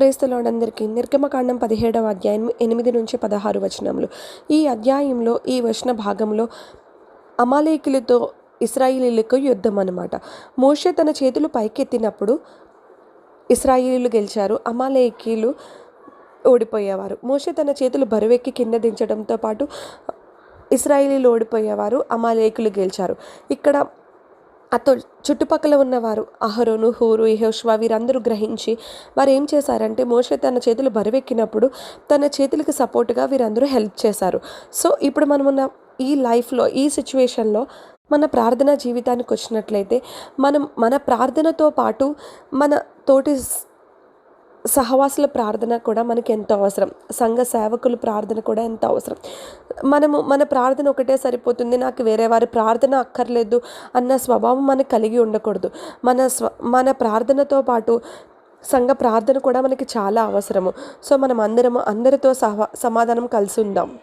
ప్రేస్తలోడందరికీ నిర్గమకాండం పదిహేడవ అధ్యాయం ఎనిమిది నుంచి పదహారు వచనములు. ఈ అధ్యాయంలో ఈ వచన భాగంలో అమాలేకులతో ఇస్రాయిలీలకు యుద్ధం అనమాట మోషే తన చేతులు పైకెత్తినప్పుడు ఇస్రాయిలీలు గెలిచారు అమాలేకీలు ఓడిపోయేవారు. మోషే తన చేతులు బరువెక్కి కింద దించడంతో పాటు ఇస్రాయిలీలు ఓడిపోయేవారు అమాలేకులు గెలిచారు. ఇక్కడ అతుల్ చుట్టుపక్కల ఉన్నవారు అహరోను హూరు యహోష్వా వీరందరూ గ్రహించి వారు ఏం చేశారంటే మోషే తన చేతులు బరువెక్కినప్పుడు తన చేతులకు సపోర్ట్గా వీరందరూ హెల్ప్ చేశారు. సో ఇప్పుడు మనం ఉన్న ఈ లైఫ్లో ఈ సిచ్యువేషన్లో మన ప్రార్థనా జీవితానికి వచ్చినట్లయితే మనం మన ప్రార్థనతో పాటు మన తోటి సహవాసుల ప్రార్థన కూడా మనకి ఎంతో అవసరం. సంఘ సేవకుల ప్రార్థన కూడా ఎంతో అవసరం. మనము మన ప్రార్థన ఒకటే సరిపోతుంది. నాకు వేరే వారి ప్రార్థన అక్కర్లేదు అన్న స్వభావం మనకు కలిగి ఉండకూడదు. మన స్వ మన ప్రార్థనతో పాటు సంఘ ప్రార్థన కూడా మనకి చాలా అవసరము. సో మనం అందరము అందరితో సహ సమాధానం కలిసి ఉందాం.